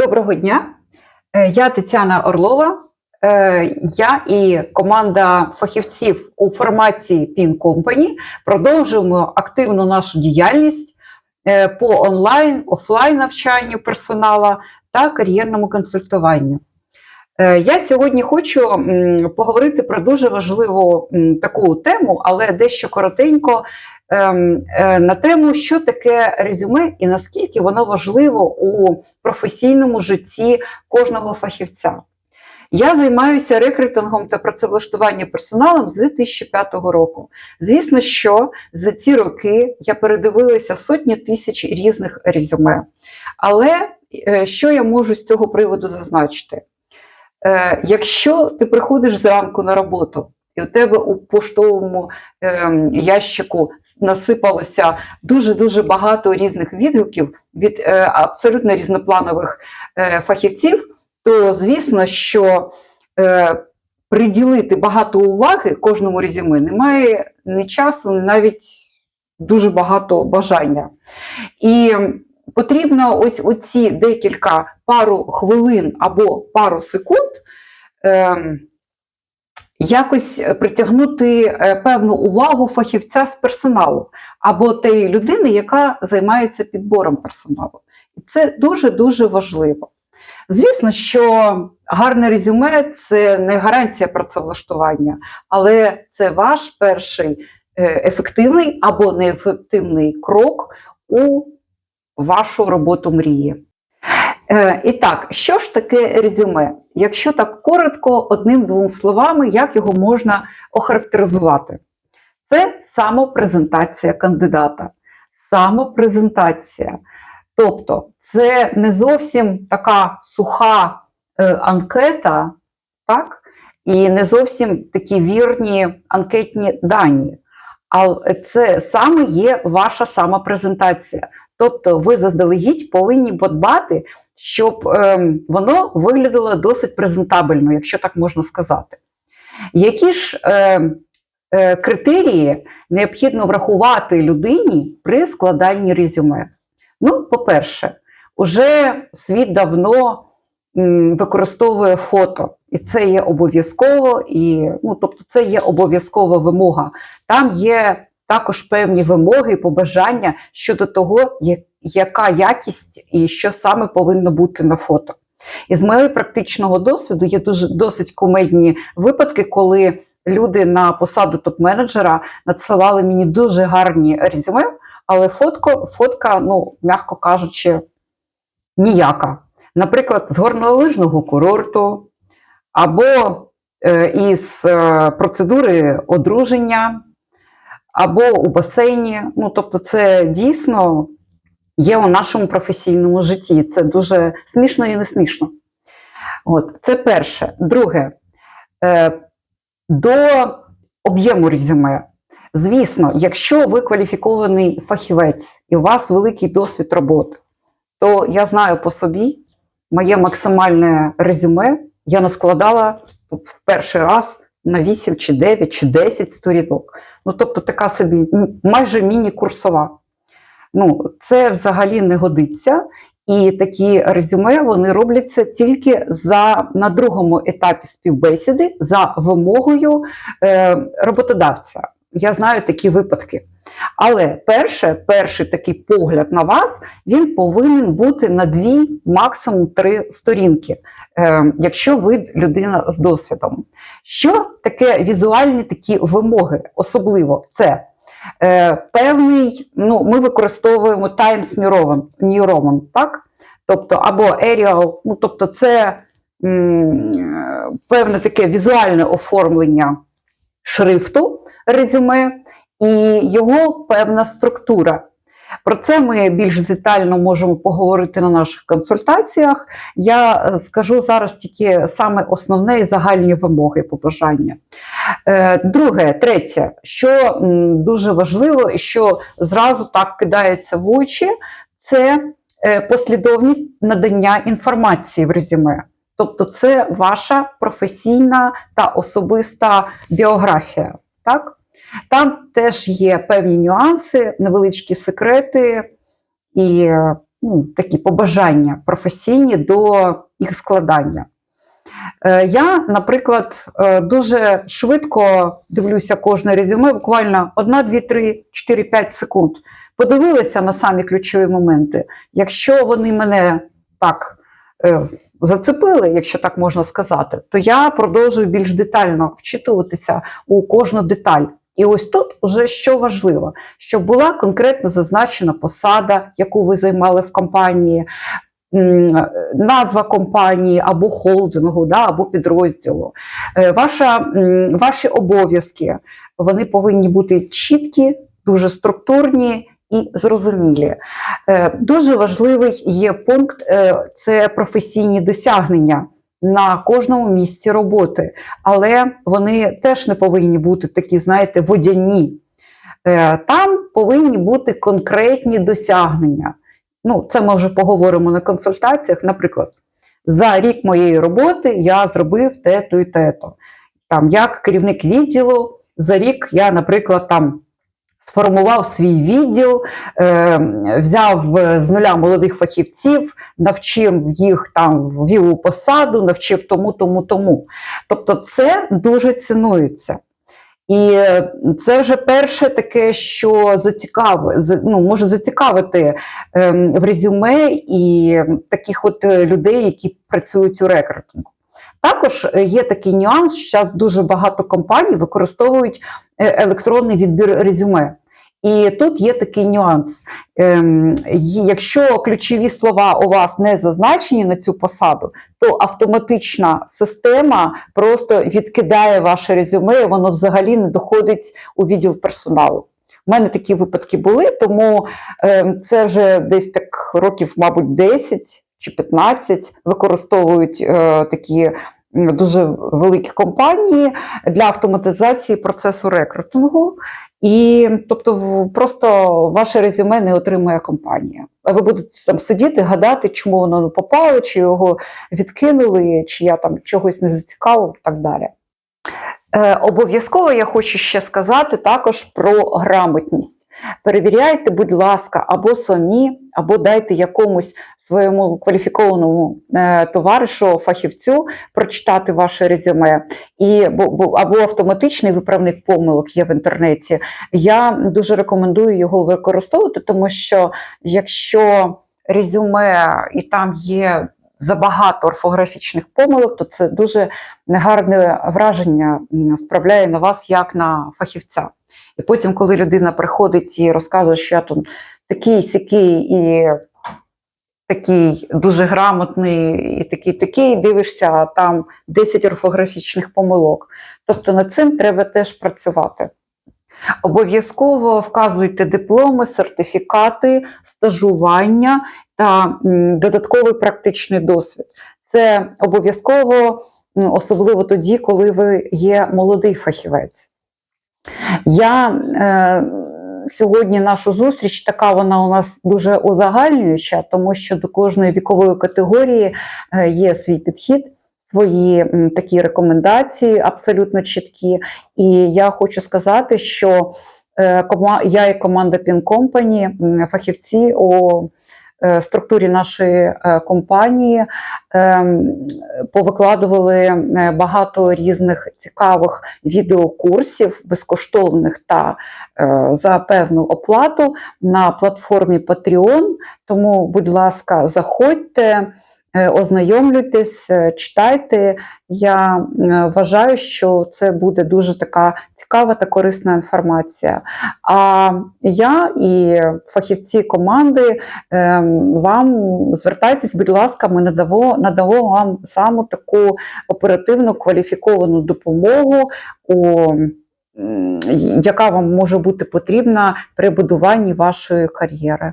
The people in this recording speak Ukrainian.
Доброго дня, Е, я Тетяна Орлова. Е, Я і команда фахівців у форматі PIN Company продовжуємо активну нашу діяльність е, по онлайн, офлайн навчанню персонала та кар'єрному консультуванню. Е, Я сьогодні хочу поговорити про дуже важливу таку тему, але дещо коротенько ем, е, на тему, що таке резюме і наскільки воно важливо у професійному житті кожного фахівця. Я займаюся рекрутингом та працевлаштуванням персоналом з 2005 року. Звісно, що за ці роки я передивилася сотні тисяч різних резюме. Але е, що я можу з цього приводу зазначити? Е, Якщо ти приходиш зранку на роботу, і у тебе у поштовому ем, ящику насипалося дуже-дуже багато різних відгуків від е, абсолютно різнопланових е, фахівців, то звісно, що е, приділити багато уваги кожному резюме немає ні часу, ні навіть дуже багато бажання. І потрібно ось оці декілька пару хвилин або пару секунд. Е, Якось притягнути е, певну увагу фахівця з персоналу або тієї людини, яка займається підбором персоналу. І це дуже-дуже важливо. Звісно, що гарне резюме це не гарантія працевлаштування, але це ваш перший е, ефективний або неефективний крок у вашу роботу мрії. Е, І так, що ж таке резюме? Якщо так коротко, одним-двом словами, як його можна охарактеризувати? Це самопрезентація кандидата. Самопрезентація. Тобто, це не зовсім така суха е, анкета, так? і не зовсім такі вірні анкетні дані. Але це саме є ваша самопрезентація. Тобто ви заздалегідь повинні подбати, щоб е, воно виглядало досить презентабельно, якщо так можна сказати. Які ж е, е, критерії необхідно врахувати людині при складанні резюме? Ну, по-перше, уже світ давно м, використовує фото, і це є обов'язково, і ну, тобто це є обов'язкова вимога. Там є також певні вимоги і побажання щодо того, яка якість і що саме повинно бути на фото. І з моєї практичного досвіду є дуже досить кумедні випадки, коли люди на посаду топ-менеджера надсилали мені дуже гарні резюме, але фотко, фотка, ну, м'яко кажучи, ніяка. Наприклад, з горнолижного курорту, або е, із е, процедури одруження, або у басейні. Ну, тобто, це дійсно є у нашому професійному житті. Це дуже смішно і не смішно. От, це перше. Друге, е, до об'єму резюме. Звісно, якщо ви кваліфікований фахівець і у вас великий досвід роботи, то я знаю по собі, моє максимальне резюме я наскладала в перший раз на 8 чи 9 чи 10 сторінок. Ну, тобто така собі майже міні-курсова. Ну, це взагалі не годиться. І такі резюме вони робляться тільки за на другому етапі співбесіди за вимогою е, роботодавця. Я знаю такі випадки. Але перше, перший такий погляд на вас він повинен бути на дві, максимум три сторінки, якщо ви людина з досвідом. Що таке візуальні такі вимоги? Особливо це е, певний, ну, ми використовуємо Times New Roman, так? Тобто, або Arial, ну, тобто це м, е, певне таке візуальне оформлення шрифту резюме і його певна структура. Про це ми більш детально можемо поговорити на наших консультаціях. Я е, скажу зараз тільки саме основне і загальні вимоги побажання. Е, Друге, третє, що дуже важливо, що зразу так кидається в очі, це е, послідовність надання інформації в резюме. Тобто, це ваша професійна та особиста біографія. Так? Там теж є певні нюанси, невеличкі секрети, і ну, такі побажання професійні до їх складання. Е, Я, наприклад, е, дуже швидко дивлюся кожне резюме, буквально 1, 2, 3, 4, 5 секунд. Подивилася на самі ключові моменти. Якщо вони мене так е, зацепили, якщо так можна сказати, то я продовжую більш детально вчитуватися у кожну деталь. І ось тут вже що важливо, щоб була конкретно зазначена посада, яку ви займали в компанії, назва компанії або холдингу, да, або підрозділу. Е, Ваша, ваші обов'язки вони повинні бути чіткі, дуже структурні і зрозумілі. Е, Дуже важливий є пункт е, це професійні досягнення на кожному місці роботи, але вони теж не повинні бути такі, знаєте, водяні. Е, Там повинні бути конкретні досягнення. Ну, це ми вже поговоримо на консультаціях. Наприклад, за рік моєї роботи я зробив те-то і те-то. Там, як керівник відділу, за рік я, наприклад, там сформував свій відділ, е, взяв е, з нуля молодих фахівців, навчив їх там ввів у посаду, навчив тому, тому, тому. Тобто, це дуже цінується. І це вже перше таке, що зацікави, ну, може зацікавити ем, в резюме і таких от е, людей, які працюють у рекрутингу. Також є такий нюанс, що зараз дуже багато компаній використовують електронний відбір резюме. І тут є такий нюанс. Ем, Якщо ключові слова у вас не зазначені на цю посаду, то автоматична система просто відкидає ваше резюме, і воно взагалі не доходить у відділ персоналу. У мене такі випадки були, тому ем, це вже десь так років, мабуть, 10 чи 15 використовують е, такі дуже великі компанії для автоматизації процесу рекрутингу. І тобто, просто ваше резюме не отримує компанія. А ви будете там сидіти, гадати, чому воно не попало, чи його відкинули, чи я там чогось не зацікавив, і так далі. Е, обов'язково я хочу ще сказати також про грамотність. Перевіряйте, будь ласка, або самі, або дайте якомусь своєму кваліфікованому е, товаришу, фахівцю прочитати ваше резюме. І, бо, бо, або автоматичний виправник помилок є в інтернеті. Я дуже рекомендую його використовувати, тому що якщо резюме і там є забагато орфографічних помилок, то це дуже негарне враження справляє на вас як на фахівця. І потім, коли людина приходить і розказує, що я тут такий сякий і такий дуже грамотний, і такий такий, дивишся, а там 10 орфографічних помилок. Тобто над цим треба теж працювати. Обов'язково вказуйте дипломи, сертифікати, стажування та додатковий практичний досвід. Це обов'язково, особливо тоді, коли ви є молодий фахівець. Я е, сьогодні нашу зустріч, така вона у нас дуже узагальнююча, тому що до кожної вікової категорії е, є свій підхід. Свої такі рекомендації абсолютно чіткі. І я хочу сказати, що е, я і команда Pin Company, фахівці у е, структурі нашої е, компанії ем, повикладували багато різних цікавих відеокурсів, безкоштовних та за певну оплату на платформі Patreon. Тому, будь ласка, заходьте. Е, Ознайомлюйтесь, е, читайте. Я е, вважаю, що це буде дуже така цікава та корисна інформація. А я і фахівці команди ем, вам звертайтесь, будь ласка, ми надамо, надамо вам саму таку оперативну кваліфіковану допомогу, у, яка вам може бути потрібна при будуванні вашої кар'єри.